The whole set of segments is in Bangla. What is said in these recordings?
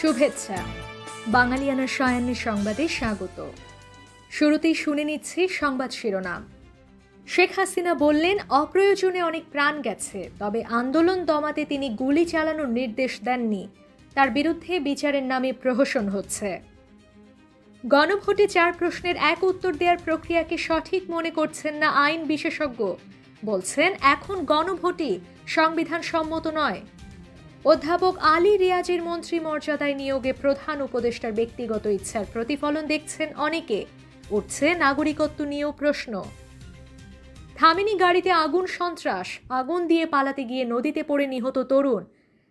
শুভেচ্ছা। বাঙালিয়ানা সায়ান্নের সংবাদে স্বাগত। শুরুতেই শুনে নিচ্ছি সংবাদ শিরোনাম। শেখ হাসিনা বললেন, অপ্রয়োজনে অনেক প্রাণ গেছে, তবে আন্দোলন দমাতে তিনি গুলি চালানোর নির্দেশ দেননি। তার বিরুদ্ধে বিচারের নামে প্রহসন হচ্ছে। গণভোটে চার প্রশ্নের এক উত্তর দেওয়ার প্রক্রিয়াকে সঠিক মনে করছেন না আইন বিশেষজ্ঞ। বলছেন, এখন গণভোটই সংবিধান সম্মত নয়। অধ্যাপক আলী রিয়াজের মন্ত্রী মর্যাদায় নিয়োগে প্রধান উপদেষ্টার ব্যক্তিগত ইচ্ছার প্রতিফলন দেখছেন অনেকে। উঠছে নাগরিকত্ব নিয়েও প্রশ্ন। থামিনি গাড়িতে আগুন সন্ত্রাস, আগুন দিয়ে পালাতে গিয়ে নদীতে পড়ে নিহত তরুণ।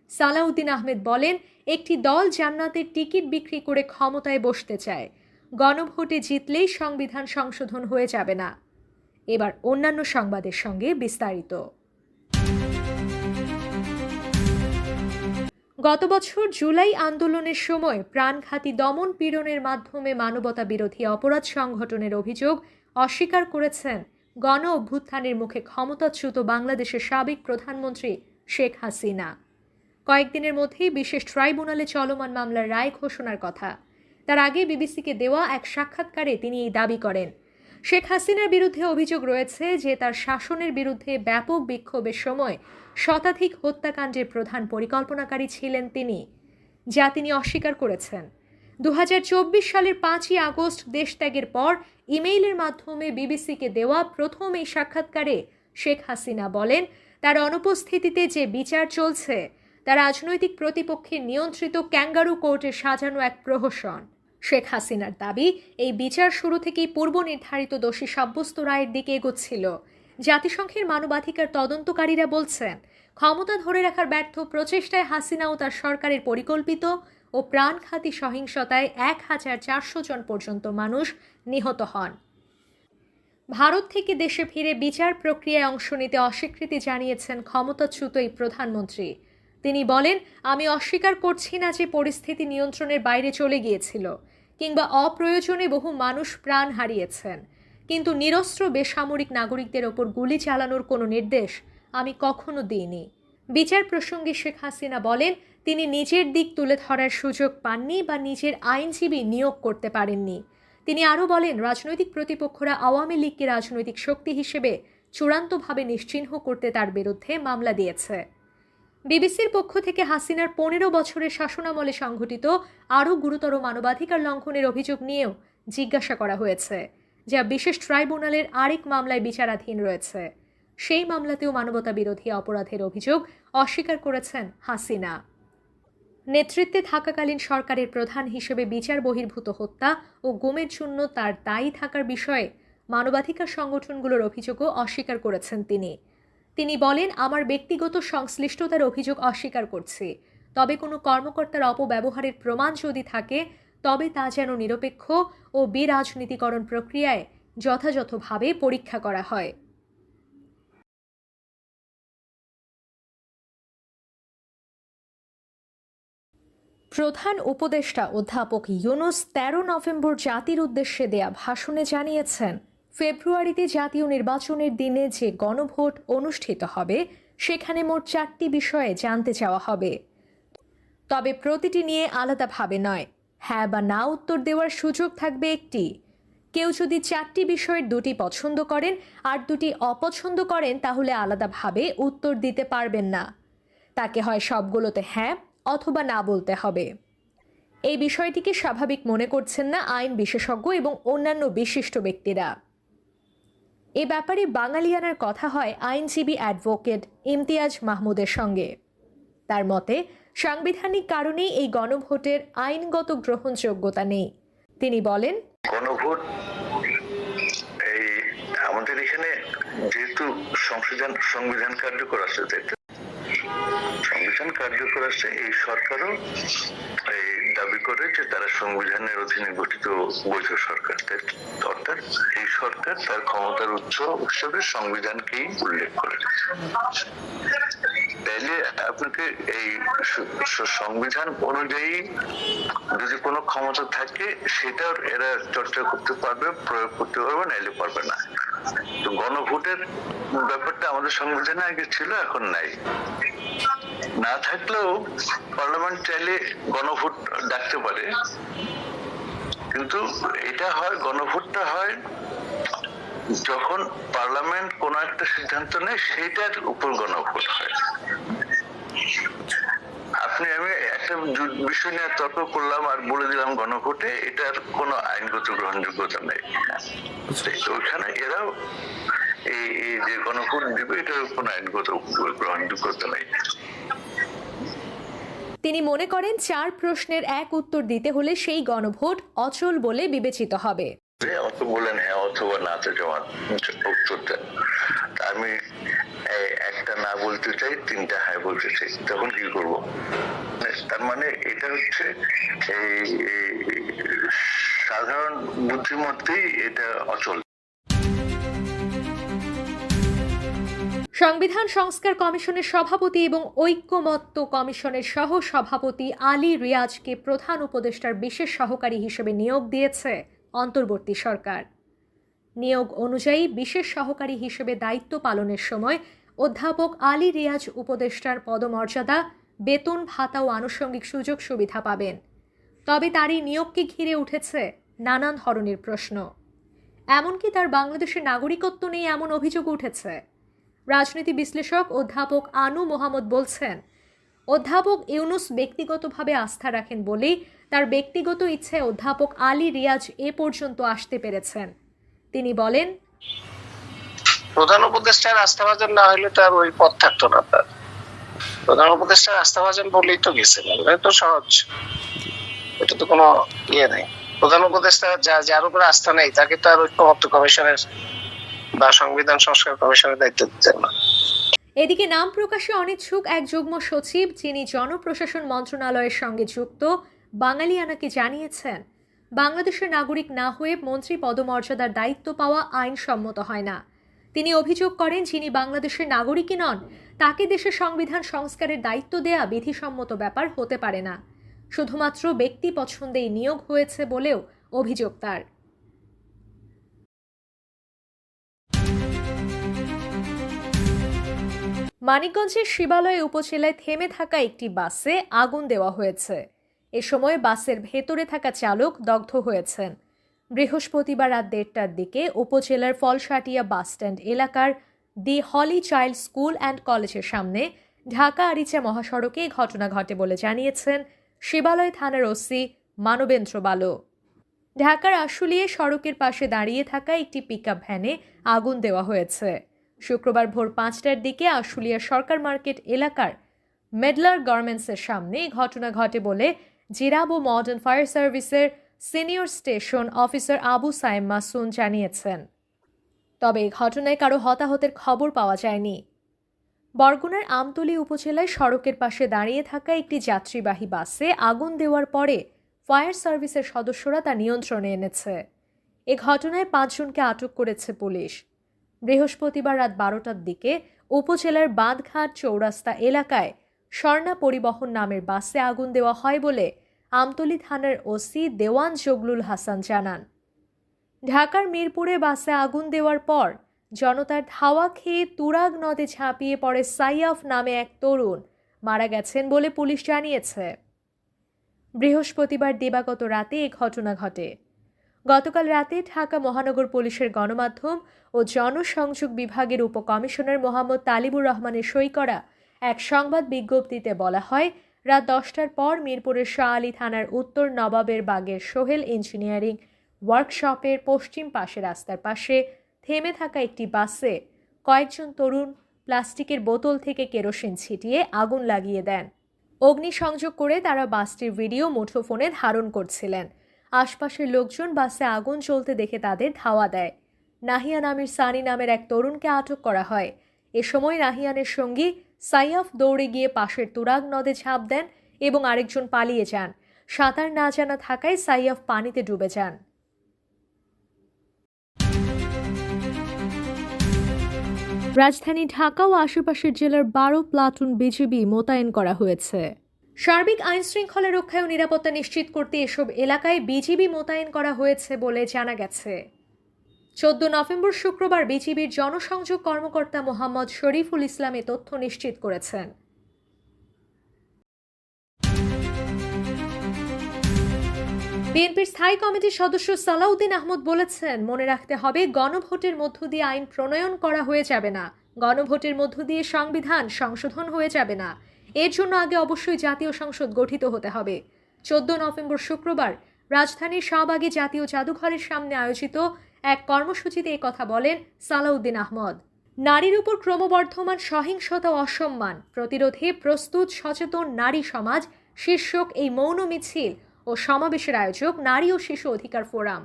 সালাউদ্দিন আহমেদ বলেন, একটি দল জান্নাতের টিকিট বিক্রি করে ক্ষমতায় বসতে চায়। গণভোটে জিতলেই সংবিধান সংশোধন হয়ে যাবে না। এবার অন্যান্য সংবাদের সঙ্গে বিস্তারিত। গত বছর জুলাই আন্দোলনের সময় প্রাণঘাতী দমন পীড়নের মাধ্যমে মানবতা বিরোধী অপরাধ সংগঠনের অভিযোগ অস্বীকার করেছেন গণ অভ্যুত্থানের মুখে ক্ষমতাচ্যুত বাংলাদেশের সাবেক প্রধানমন্ত্রী শেখ হাসিনা। কয়েকদিনের মধ্যেই বিশেষ ট্রাইব্যুনালে চলমান মামলার রায় ঘোষণার কথা। তার আগে বিবিসিকে দেওয়া এক সাক্ষাৎকারে তিনি এই দাবি করেন। শেখ হাসিনার বিরুদ্ধে অভিযোগ রয়েছে যে তার শাসনের বিরুদ্ধে ব্যাপক বিক্ষোভের সময় শতাধিক হত্যাকাণ্ডের প্রধান পরিকল্পনাকারী ছিলেন তিনি, যা তিনি অস্বীকার করেছেন। দু হাজার চব্বিশ সালের পাঁচই আগস্ট দেশত্যাগের পর ইমেইলের মাধ্যমে বিবিসিকে দেওয়া প্রথম এই সাক্ষাৎকারে শেখ হাসিনা বলেন, তার অনুপস্থিতিতে যে বিচার চলছে, তা রাজনৈতিক প্রতিপক্ষের নিয়ন্ত্রিত ক্যাঙ্গারু কোর্টে সাজানো এক প্রহসন। শেখ হাসিনার দাবি, এই বিচার শুরু থেকেই পূর্ব নির্ধারিত দোষী সাব্যস্ত রায়ের দিকে এগোচ্ছিল। জাতিসংঘের মানবাধিকার তদন্তকারীরা বলছেন, ক্ষমতা ধরে রাখার ব্যর্থ প্রচেষ্টায় হাসিনা ও তার সরকারের পরিকল্পিত ও প্রাণঘাতী সহিংসতায় এক হাজার চারশো জন পর্যন্ত মানুষ নিহত হন। ভারত থেকে দেশে ফিরে বিচার প্রক্রিয়ায় অংশ নিতে অস্বীকৃতি জানিয়েছেন ক্ষমতাচ্যুত এই প্রধানমন্ত্রী। তিনি বলেন, আমি অস্বীকার করছি না যে পরিস্থিতি নিয়ন্ত্রণের বাইরে চলে গিয়েছিল, কিংবা অপ্রয়োজনে বহু মানুষ প্রাণ হারিয়েছেন। কিন্তু নিরস্ত্র বেসামরিক নাগরিকদের ওপর গুলি চালানোর কোনো নির্দেশ আমি কখনো দিইনি। বিচার প্রসঙ্গে শেখ হাসিনা বলেন, তিনি নিজের দিক তুলে ধরার সুযোগ পাননি বা নিজের আইনজীবী নিয়োগ করতে পারেননি। তিনি আরও বলেন, রাজনৈতিক প্রতিপক্ষরা আওয়ামী লীগকে রাজনৈতিক শক্তি হিসেবে চূড়ান্তভাবে নিশ্চিহ্ন করতে তার বিরুদ্ধে মামলা দিয়েছে। বিবিসির পক্ষ থেকে হাসিনার পনেরো বছরের শাসনামলে সংঘটিত আরও গুরুতর মানবাধিকার লঙ্ঘনের অভিযোগ নিয়েও জিজ্ঞাসা করা হয়েছে, যা বিশেষ ট্রাইব্যুনালের আরেক মামলায় বিচারাধীন রয়েছে। সেই মামলাতেও মানবতা বিরোধী অপরাধের অভিযোগ অস্বীকার করেছেন হাসিনা। নেতৃত্বে থাকাকালীন সরকারের প্রধান হিসেবে বিচার বহির্ভূত হত্যা ও গুমের জন্য তার দায়ী থাকার বিষয়ে মানবাধিকার সংগঠনগুলোর অভিযোগও অস্বীকার করেছেন তিনি। তিনি বলেন, আমার ব্যক্তিগত সংশ্লিষ্টতার অভিযোগ অস্বীকার করছি। তবে কোনো কর্মকর্তার অপব্যবহারের প্রমাণ যদি থাকে, তবে তা যেন নিরপেক্ষ ও বিরাজনীতিকরণ প্রক্রিয়ায় যথাযথভাবে পরীক্ষা করা হয়। প্রধান উপদেষ্টা অধ্যাপক ইউনুস তেরো নভেম্বর জাতির উদ্দেশ্যে দেয়া ভাষণে জানিয়েছেন ফেব্রুয়ারিতে জাতীয় নির্বাচনের দিনে যে গণভোট অনুষ্ঠিত হবে, সেখানে মোট চারটি বিষয়ে জানতে চাওয়া হবে। তবে প্রতিটি নিয়ে আলাদাভাবে নয়। হ্যাঁ বা না উত্তর দেওয়ার সুযোগ থাকবে একটি। কেউ যদি চারটি বিষয়ের দুটি পছন্দ করেন আর দুটি অপছন্দ করেন, তাহলে আলাদাভাবে উত্তর দিতে পারবেন না। তাকে হয় সবগুলোতে হ্যাঁ অথবা না বলতে হবে। এই বিষয়টিকে স্বাভাবিক মনে করছেন না আইন বিশেষজ্ঞ এবং অন্যান্য বিশিষ্ট ব্যক্তিরা। এ ব্যাপারে বাঙালিয়ানার কথা হয় আইনজীবী অ্যাডভোকেট ইমতিয়াজ মাহমুদের সঙ্গে। তার মতে, সাংবিধানিক কারণেই এই গণভোটের আইনগত গ্রহণযোগ্যতা নেই। তিনি বলেন, গণভোট আমাদের এখানে যেহেতু সংবিধান কার্যকর আছে সংবিধান কার্যকর আছে এই সরকারও, এই দাবি করে যে তারা সংবিধানের অধীনে গঠিত বৈধ সরকার অর্থাৎ এই সরকার তার ক্ষমতার উৎস হিসেবে সংবিধানকেই উল্লেখ করে। তাইলে আপনাকে এই সংবিধান অনুযায়ী যদি কোনো ক্ষমতা থাকে, সেটার এরা চর্চা করতে পারবে, প্রয়োগ করতে পারবে, নাইলে পারবে না। তো গণভোটের ব্যাপারটা আমাদের সংবিধানে আগে ছিল, এখন নাই। না থাকলেও পার্লামেন্ট চাইলে গণভোট ডাকতে পারে। কিন্তু এটা হয়, গণভোটটা হয় যখন পার্লামেন্ট কোন একটা সিদ্ধান্ত নেয় সেটার উপর গণভোট হয়। আপনি, আমি একটা বিষয় নিয়ে তর্ক করলাম আর বলে দিলাম গণভোটে, এটার কোনো আইনগত গ্রহণযোগ্যতা নেই। ওইখানে এরাও এই যে গণভোট দিবে, এটার কোনো আইনগত গ্রহণযোগ্যতা নেই। তিনি মনে করেন চার প্রশ্নের এক উত্তর দিতে হলে সেই গণভোট অচল বলে বিবেচিত হবে। বলেন হ্যাঁ অথবা নাতে জমা উত্তর দেন আমি একটা না বলতে চাই, তিনটা হ্যাঁ বলতে চাই, তখন কি করব? তার মানে এটা হচ্ছে এই, সাধারণ বুদ্ধিমত্তেই এটা অচল। সংবিধান সংস্কার কমিশনের সভাপতি এবং ঐক্যমত্য কমিশনের সহ সভাপতি আলী রিয়াজকে প্রধান উপদেষ্টার বিশেষ সহকারী হিসেবে নিয়োগ দিয়েছে অন্তর্বর্তী সরকার। নিয়োগ অনুযায়ী বিশেষ সহকারী হিসেবে দায়িত্ব পালনের সময় অধ্যাপক আলী রিয়াজ উপদেষ্টার পদমর্যাদা, বেতন ভাতা ও আনুষঙ্গিক সুযোগ সুবিধা পাবেন। তবে তারই নিয়োগকে ঘিরে উঠেছে নানান ধরনের প্রশ্ন। এমনকি তার বাংলাদেশের নাগরিকত্ব নেই এমন অভিযোগ উঠেছে। রাজনীতি বিশ্লেষক অধ্যাপক আনু মোহাম্মদ বলছেন, অধ্যাপক ইউনুস ব্যক্তিগতভাবে আস্থা রাখেন বলেই তার ব্যক্তিগত ইচ্ছায় অধ্যাপক আলী রিয়াজ এ পর্যন্ত আসতে পেরেছেন। তিনি বলেন, প্রধান উপদেষ্টার আস্থাভাজন না হলে তো আর ওই পথ থাকতো না তার। প্রধান উপদেষ্টার আস্থাভাজন বলেই তো এটা তো সহজ। এটা তো কোনো ইয়ে নেই। প্রধান উপদেষ্টা যার উপর আস্থা নেই, তাকে তো আর ঐক্যমত্য কমিশনের বা সংবিধান সংস্কার কমিশনের দায়িত্ব দিতেন না। এদিকে নাম প্রকাশে অনিচ্ছুক এক যুগ্ম সচিব, যিনি জনপ্রশাসন মন্ত্রণালয়ের সঙ্গে যুক্ত, বাঙালিয়ানাকে জানিয়েছেন, বাংলাদেশের নাগরিক না হয়ে মন্ত্রী পদমর্যাদার দায়িত্ব পাওয়া আইনসম্মত হয় না। তিনি অভিযোগ করেন, যিনি বাংলাদেশের নাগরিকই নন, তাকে দেশের সংবিধান সংস্কারের দায়িত্ব দেয়া বিধিসম্মত ব্যাপার হতে পারে না। শুধুমাত্র ব্যক্তি পছন্দেই নিয়োগ হয়েছে বলেও অভিযোগ তার। মানিকগঞ্জের শিবালয় উপজেলায় থেমে থাকা একটি বাসে আগুন দেওয়া হয়েছে। এ সময় বাসের ভেতরে থাকা চালক দগ্ধ হয়েছেন। বৃহস্পতিবার রাত দেড়টার দিকে উপজেলার ফলসাটিয়া বাসস্ট্যান্ড এলাকার the holy child school and কলেজের সামনে ঢাকা আরিচা মহাসড়কে ঘটনা ঘটে বলে জানিয়েছেন শিবালয় থানার ওসি মানবেন্দ্র বালো। ঢাকার আশুলিয়ে সড়কের পাশে দাঁড়িয়ে থাকা একটি পিকআপ ভ্যানে আগুন দেওয়া হয়েছে। শুক্রবার ভোর পাঁচটার দিকে আশুলিয়া সরকার মার্কেট এলাকার মেডলার গার্মেন্টসের সামনে ঘটনা ঘটে বলে জিরাব মডার্ন ফায়ার সার্ভিসের senior station officer Abu Saim Masun জানিয়েছেন। তবে এই ঘটনায় কারও হতাহতের খবর পাওয়া যায়নি। বরগুনার আমতলী উপজেলায় সড়কের পাশে দাঁড়িয়ে থাকা একটি যাত্রীবাহী বাসে আগুন দেওয়ার পরে ফায়ার সার্ভিসের সদস্যরা তা নিয়ন্ত্রণে এনেছে। এ ঘটনায় পাঁচজনকে আটক করেছে পুলিশ। বৃহস্পতিবার রাত বারোটার দিকে উপজেলার বাঁধঘাট চৌরাস্তা এলাকায় স্বর্ণা পরিবহন নামের বাসে আগুন দেওয়া হয় বলে আমতলী থানার ওসি দেওয়ান জগলুল হাসান জানান। ঢাকার মিরপুরে বাসে আগুন দেওয়ার পর জনতার ধাওয়া খেয়ে তুরাগ নদে ঝাঁপিয়ে পড়ে সাইয়াফ নামে এক তরুণ মারা গেছেন বলে পুলিশ জানিয়েছে। বৃহস্পতিবার দিবাগত রাতে এ ঘটনা ঘটে। গতকাল রাতে ঢাকা মহানগর পুলিশের গণমাধ্যম ও জনসংযোগ বিভাগের উপকমিশনার মোহাম্মদ তালিবুর রহমানের সই করা এক সংবাদ বিজ্ঞপ্তিতে বলা হয়, রাত দশটার পর মিরপুরের শাহ আলী থানার উত্তর নবাবের বাগের সোহেল ইঞ্জিনিয়ারিং ওয়ার্কশপের পশ্চিম পাশে রাস্তার পাশে থেমে থাকা একটি বাসে কয়েকজন তরুণ প্লাস্টিকের বোতল থেকে কেরোসিন ছিটিয়ে আগুন লাগিয়ে দেন। অগ্নিসংযোগ করে তারা বাসটির ভিডিও মুঠোফোনে ধারণ করছিলেন। আশপাশের লোকজন বাসে আগুন জ্বলতে দেখে তাদের ধাওয়া দেয়। নাহিয়া নামের সানি নামের এক তরুণকে আটক করা হয়। এ সময় নাহিয়ানের সঙ্গী সাইয়াফ দৌড়ে গিয়ে পাশের তুরাগ নদে ঝাঁপ দেন এবং আরেকজন পালিয়ে যান। সাঁতার না জানা থাকায় সাইয়াফ পানিতে ডুবে যান। রাজধানী ঢাকা ও আশেপাশের জেলার বারো প্লাটুন বিজিবি মোতায়েন করা হয়েছে। সার্বিক আইন শৃঙ্খলা রক্ষায় ও নিরাপত্তা নিশ্চিত করতে এসব এলাকায় বিজিবি মোতায়েন করা হয়েছে বলে জানা গেছে। চোদ্দ নভেম্বর শুক্রবার বিজিবির জনসংযোগ কর্মকর্তা মোহাম্মদ শরীফুল ইসলাম এ তথ্য নিশ্চিত করেছেন। বিএনপির স্থায়ী কমিটির সদস্য সালাউদ্দিন আহমদ বলেছেন, মনে রাখতে হবে গণভোটের মধ্য দিয়ে আইন প্রণয়ন করা হয়ে যাবে না। গণভোটের মধ্য দিয়ে সংবিধান সংশোধন হয়ে যাবে না। এর জন্য আগে অবশ্যই জাতীয় সংসদ গঠিত হতে হবে। চোদ্দ নভেম্বর শুক্রবার রাজধানীর শাহবাগে জাতীয় জাদুঘরের সামনে আয়োজিত এক কর্মসূচিতে কথা বলেন সালাউদ্দিন আহমদ। নারীর উপর ক্রমবর্ধমান সহিংসতা ও অসম্মান প্রতিরোধে প্রস্তুত সচেতন নারী সমাজ শীর্ষক এই মৌন মিছিল ও সমাবেশের আয়োজক নারী ও শিশু অধিকার ফোরাম।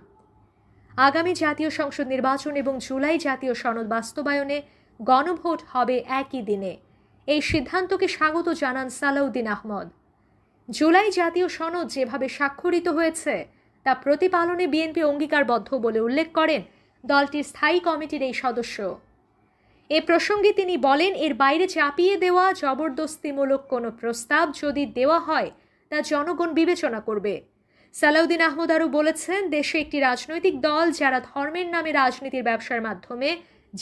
আগামী জাতীয় সংসদ নির্বাচন এবং জুলাই জাতীয় সনদ বাস্তবায়নে গণভোট হবে একই দিনে। এই সিদ্ধান্তকে স্বাগত জানান সালাউদ্দিন আহমদ। জুলাই জাতীয় সনদ যেভাবে স্বাক্ষরিত হয়েছে, তা প্রতিপালনে বিএনপি অঙ্গীকারবদ্ধ বলে উল্লেখ করেন দলটির স্থায়ী কমিটির এই সদস্য। এ প্রসঙ্গে তিনি বলেন, এর বাইরে চাপিয়ে দেওয়া জবরদস্তিমূলক কোনো প্রস্তাব যদি দেওয়া হয়, তা জনগণ বিবেচনা করবে। সালাউদ্দিন আহমদ আরও বলেছেন, দেশে একটি রাজনৈতিক দল যারা ধর্মের নামে রাজনীতির ব্যবসার মাধ্যমে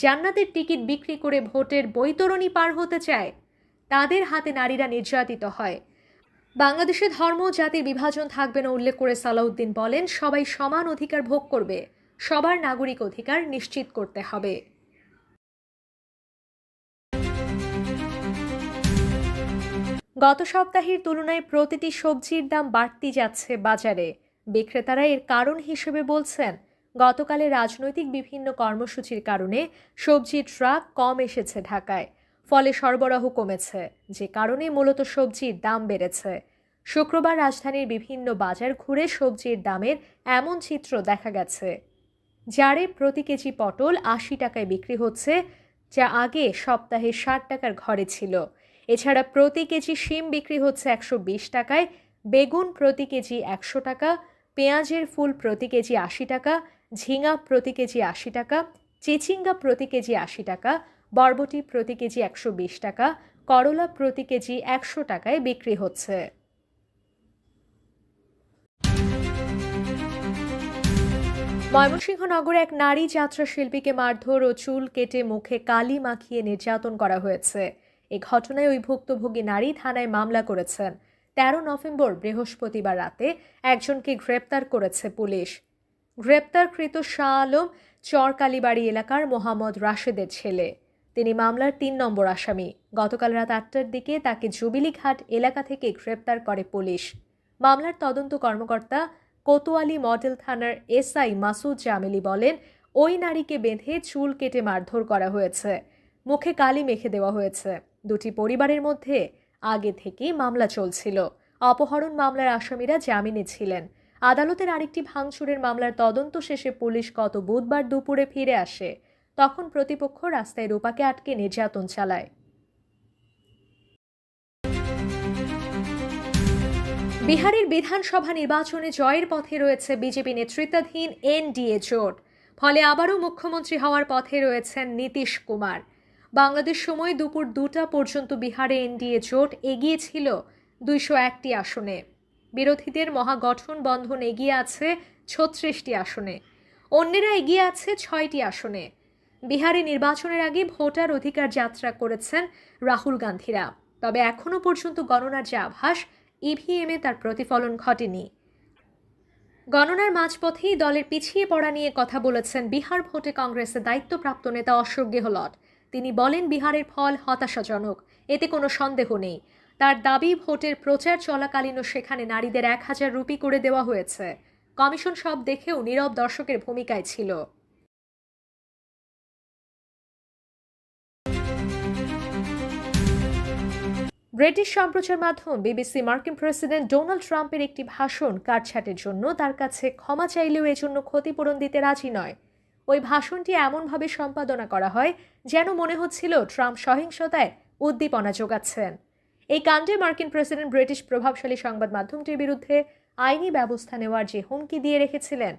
জান্নাতের টিকিট বিক্রি করে ভোটের বৈতরণী পার হতে চায়, তাদের হাতে নারীরা নির্যাতিত হয়। বাংলাদেশে ধর্ম জাতির বিভাজন থাকবে না উল্লেখ করে সালাউদ্দিন বলেন, সবাই সমান অধিকার ভোগ করবে, সবার নাগরিক অধিকার নিশ্চিত করতে হবে। গত সপ্তাহের তুলনায় প্রতিটি সবজির দাম বাড়তি যাচ্ছে বাজারে। বিক্রেতারা এর কারণ হিসেবে বলছেন গতকালে রাজনৈতিক বিভিন্ন কর্মসূচির কারণে সবজির ট্রাক কম এসেছে ঢাকায়। ফলে সরবরাহ কমেছে, যে কারণে মূলত সবজির দাম বেড়েছে। শুক্রবার রাজধানীর বিভিন্ন বাজার ঘুরে সবজির দামের এমন চিত্র দেখা গেছে, যারে প্রতি কেজি পটল আশি টাকায় বিক্রি হচ্ছে, যা আগে সপ্তাহে ষাট টাকার ঘরে ছিল। এছাড়া প্রতি কেজি শিম বিক্রি হচ্ছে একশো বিশ টাকায়, বেগুন প্রতি কেজি একশো টাকা, পেঁয়াজের ফুল প্রতি কেজি আশি টাকা ঝিঙা প্রতি কেজি আশি টাকা, চিচিঙ্গা প্রতি কেজি আশি টাকা, বরবটি প্রতি কেজি একশো বিশ টাকা, করলা প্রতি কেজি একশো টাকায় বিক্রি হচ্ছে। ময়মনসিংহ নগরে এক নারী যাত্রা শিল্পীকে মারধর ও চুল কেটে মুখে কালি মাখিয়ে নির্যাতন করা হয়েছে। এ ঘটনায় ওই ভুক্তভোগী নারী থানায় মামলা করেছেন। তেরো নভেম্বর বৃহস্পতিবার রাতে একজনকে গ্রেপ্তার করেছে পুলিশ। গ্রেপ্তারকৃত শাহ আলম চরকালীবাড়ি এলাকার মোহাম্মদ রাশেদের ছেলে। তিনি মামলার তিন নম্বর আসামি। গতকাল রাত আটটার দিকে তাকে জুবিলিঘাট এলাকা থেকে গ্রেপ্তার করে পুলিশ। মামলার তদন্ত কর্মকর্তা কোতোয়ালি মডেল থানার এসআই মাসুদ জামেলি বলেন, ওই নারীকে বেঁধে চুল কেটে মারধর করা হয়েছে। মুখে কালি মেখে দেওয়া হয়েছে। দুটি পরিবারের মধ্যে আগে থেকেই মামলা চলছিল। অপহরণ মামলার আসামিরা জামিনে ছিলেন। আদালতের আরেকটি ভাঙচুরের মামলার তদন্ত শেষে পুলিশ গত বুধবার দুপুরে ফিরে আসে। তখন প্রতিপক্ষ রাস্তায় রূপাকে আটকে নির্যাতন চালায়। বিহারের বিধানসভা নির্বাচনে জয়ের পথে রয়েছে বিজেপি নেতৃত্বাধীন এনডিএ জোট। ফলে আবারও মুখ্যমন্ত্রী হওয়ার পথে রয়েছেন নীতিশ কুমার। বাংলাদেশ সময় দুপুর দুটা পর্যন্ত বিহারে এনডিএ জোট এগিয়েছিল দুইশো একটি আসনে। বিরোধীদের মহাগঠন বন্ধন এগিয়ে আছে ছত্রিশটি আসনে। অন্যেরা এগিয়ে আছে ছয়টি আসনে। বিহারে নির্বাচনের আগে ভোটার অধিকার যাত্রা করেছেন রাহুল গান্ধীরা। তবে এখনও পর্যন্ত গণনার যে আভাস ইভিএমে তার প্রতিফলন ঘটেনি। গণনার মাঝপথেই দলের পিছিয়ে পড়া নিয়ে কথা বলেছেন বিহার ভোটে কংগ্রেসের দায়িত্বপ্রাপ্ত নেতা অশোক গেহলট। তিনি বলেন, বিহারের ফল হতাশাজনক। এতে কোনো সন্দেহ নেই। তার দাবি, ভোটের প্রচার চলাকালীনও সেখানে নারীদের এক হাজার রুপি করে দেওয়া হয়েছে। কমিশন সব দেখেও নীরব দর্শকের ভূমিকায় ছিল। ব্রিটিশ সম্প্রচার মাধ্যম বিবিসি মার্কিন প্রেসিডেন্ট ডোনাল্ড ট্রাম্পের একটি ভাষণ কাটছাটের জন্য তার কাছে ক্ষমা চাইলেও এজন্য ক্ষতিপূরণ দিতে রাজি নয়। ওই ভাষণটি এমনভাবে সম্পাদনা করা হয়, যেন মনে হচ্ছিল ট্রাম্প সহিংসতায় উদ্দীপনা যোগাচ্ছেন। এই কাণ্ডে মার্কিন প্রেসিডেন্ট ব্রিটিশ প্রভাবশালী সংবাদ মাধ্যমটির বিরুদ্ধে আইনি ব্যবস্থা নেওয়ার যে হুমকি দিয়ে রেখেছিলেন,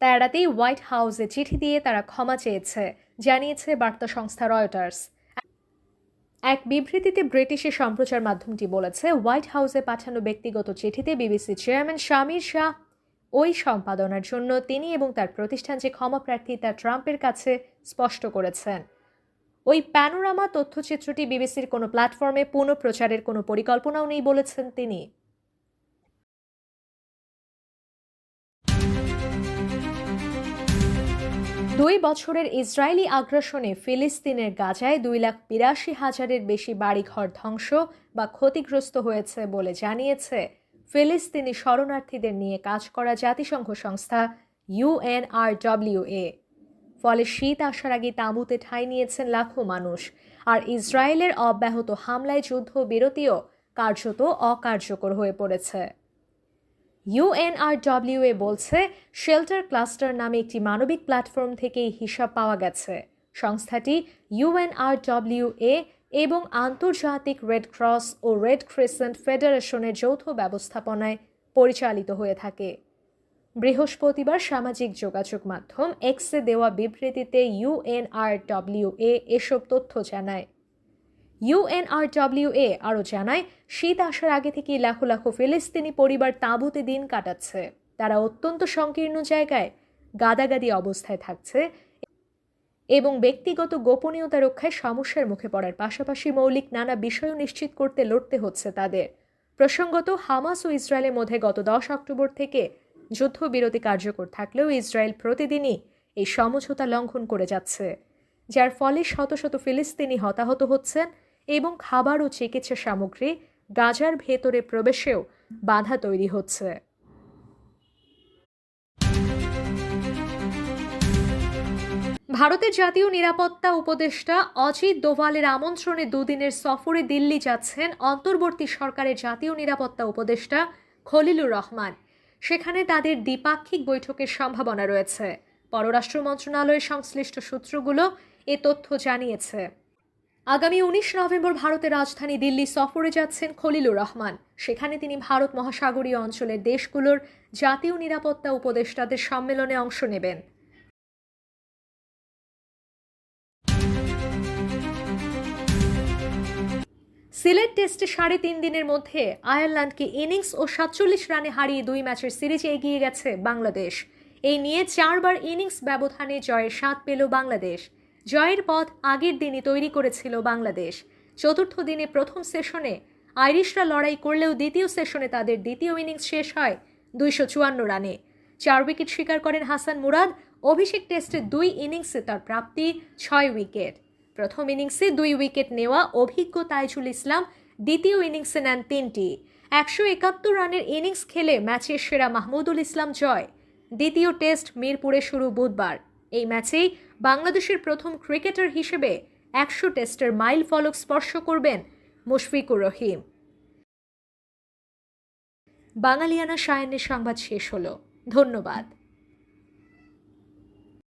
তা এড়াতেই হোয়াইট হাউসে চিঠি দিয়ে তারা ক্ষমা চেয়েছে, জানিয়েছে বার্তা সংস্থা রয়টার্স। এক বিবৃতিতে ব্রিটিশের সম্প্রচার মাধ্যমটি বলেছে, হোয়াইট হাউসে পাঠানো ব্যক্তিগত চিঠিতে বিবিসি চেয়ারম্যান শামির শাহ ওই সম্পাদনার জন্য তিনি এবং তার প্রতিষ্ঠান যে ক্ষমাপ্রার্থী তা ট্রাম্পের কাছে স্পষ্ট করেছেন। ওই প্যানোরামা তথ্যচিত্রটি বিবিসির কোনো প্ল্যাটফর্মে পুনঃপ্রচারের কোনো পরিকল্পনাও নেই বলেছেন তিনি। দুই বছরের ইসরায়েলি আগ্রাসনে ফিলিস্তিনের গাজায় দুই লাখ বিরাশি হাজারের বেশি বাড়িঘর ধ্বংস বা ক্ষতিগ্রস্ত হয়েছে বলে জানিয়েছে ফিলিস্তিনি শরণার্থীদের নিয়ে কাজ করা জাতিসংঘ সংস্থা ইউএনআরডব্লিউএ ফলে শীত আসার আগে তাঁবুতে ঠাঁই নিয়েছেন লাখো মানুষ। আর ইসরায়েলের অব্যাহত হামলায় যুদ্ধ বিরতিও কার্যত অকার্যকর হয়ে পড়েছে। ইউএনআরডব্লিউএ বলছে, শেল্টার ক্লাস্টার নামে একটি মানবিক প্ল্যাটফর্ম থেকে এই হিসাব পাওয়া গেছে। সংস্থাটি ইউএনআরডব্লিউএ এবং আন্তর্জাতিক রেড ক্রস ও রেড ক্রিসেন্ট ফেডারেশনের যৌথ ব্যবস্থাপনায় পরিচালিত হয়ে থাকে। বৃহস্পতিবার সামাজিক যোগাযোগ মাধ্যম এক্সে দেওয়া বিবৃতিতে ইউএনআরডব্লিউএ এসব তথ্য জানায়। ইউএনআরডব্লিউএ আরও জানায়, শীত আসার আগে থেকেই লাখো লাখো ফিলিস্তিনি পরিবার তাঁবুতে দিন কাটাচ্ছে। তারা অত্যন্ত সংকীর্ণ জায়গায় গাদাগাদি অবস্থায় থাকছে এবং ব্যক্তিগত গোপনীয়তা রক্ষায় সমস্যার মুখে পড়ার পাশাপাশি মৌলিক নানা বিষয়ও নিশ্চিত করতে লড়তে হচ্ছে তাদের। প্রসঙ্গত, হামাস ও ইসরায়েলের মধ্যে গত দশ অক্টোবর থেকে যুদ্ধবিরতি কার্যকর থাকলেও ইসরায়েল প্রতিদিনই এই সমঝোতা লঙ্ঘন করে যাচ্ছে, যার ফলে শত শত ফিলিস্তিনি হতাহত হচ্ছেন এবং খাবার ও চিকিৎসা সামগ্রী গাজার ভেতরে প্রবেশেও বাধা তৈরি হচ্ছে। ভারতের জাতীয় নিরাপত্তা উপদেষ্টা অজিত দোভালের আমন্ত্রণে দুদিনের সফরে দিল্লি যাচ্ছেন অন্তর্বর্তী সরকারের জাতীয় নিরাপত্তা উপদেষ্টা খলিলুর রহমান। সেখানে তাদের দ্বিপাক্ষিক বৈঠকের সম্ভাবনা রয়েছে। পররাষ্ট্র মন্ত্রণালয়ের সংশ্লিষ্ট সূত্রগুলো এ তথ্য জানিয়েছে। আগামী উনিশ নভেম্বর ভারতের রাজধানী দিল্লি সফরে যাচ্ছেন খলিলুর রহমান। সেখানে তিনি ভারত মহাসাগরীয় অঞ্চলের দেশগুলোর জাতীয় নিরাপত্তা উপদেষ্টাদের সম্মেলনে অংশ নেবেন। সিলেট টেস্টে সাড়ে তিন দিনের মধ্যে আয়ারল্যান্ডকে ইনিংস ও সাতচল্লিশ রানে হারিয়ে দুই ম্যাচের সিরিজে এগিয়ে গেছে বাংলাদেশ। এই নিয়ে চারবার ইনিংস ব্যবধানে জয়ের স্বাদ পেল বাংলাদেশ। জয়ের পথ আগের দিনই তৈরি করেছিল বাংলাদেশ। চতুর্থ দিনে প্রথম সেশনে আইরিশরা লড়াই করলেও দ্বিতীয় সেশনে তাদের দ্বিতীয় ইনিংস শেষ হয় দুইশো চুয়ান্ন রানে। চার উইকেট স্বীকার করেন হাসান মুরাদ। অভিষেক টেস্টে দুই ইনিংসে তার প্রাপ্তি ছয় উইকেট। প্রথম ইনিংসে দুই উইকেট নেওয়া অভিজ্ঞ তাইজুল ইসলাম দ্বিতীয় ইনিংসে নেন তিনটি। একশো একাত্তর রানের ইনিংস খেলে ম্যাচের সেরা মাহমুদুল ইসলাম জয়। দ্বিতীয় টেস্ট মিরপুরে শুরু বুধবার। এই ম্যাচেই বাংলাদেশের প্রথম ক্রিকেটার হিসেবে একশো টেস্টের মাইল ফলক স্পর্শ করবেন মুশফিকুর রহিম। বাঙালিয়ানা সায়নের সংবাদ শেষ হলো। ধন্যবাদ।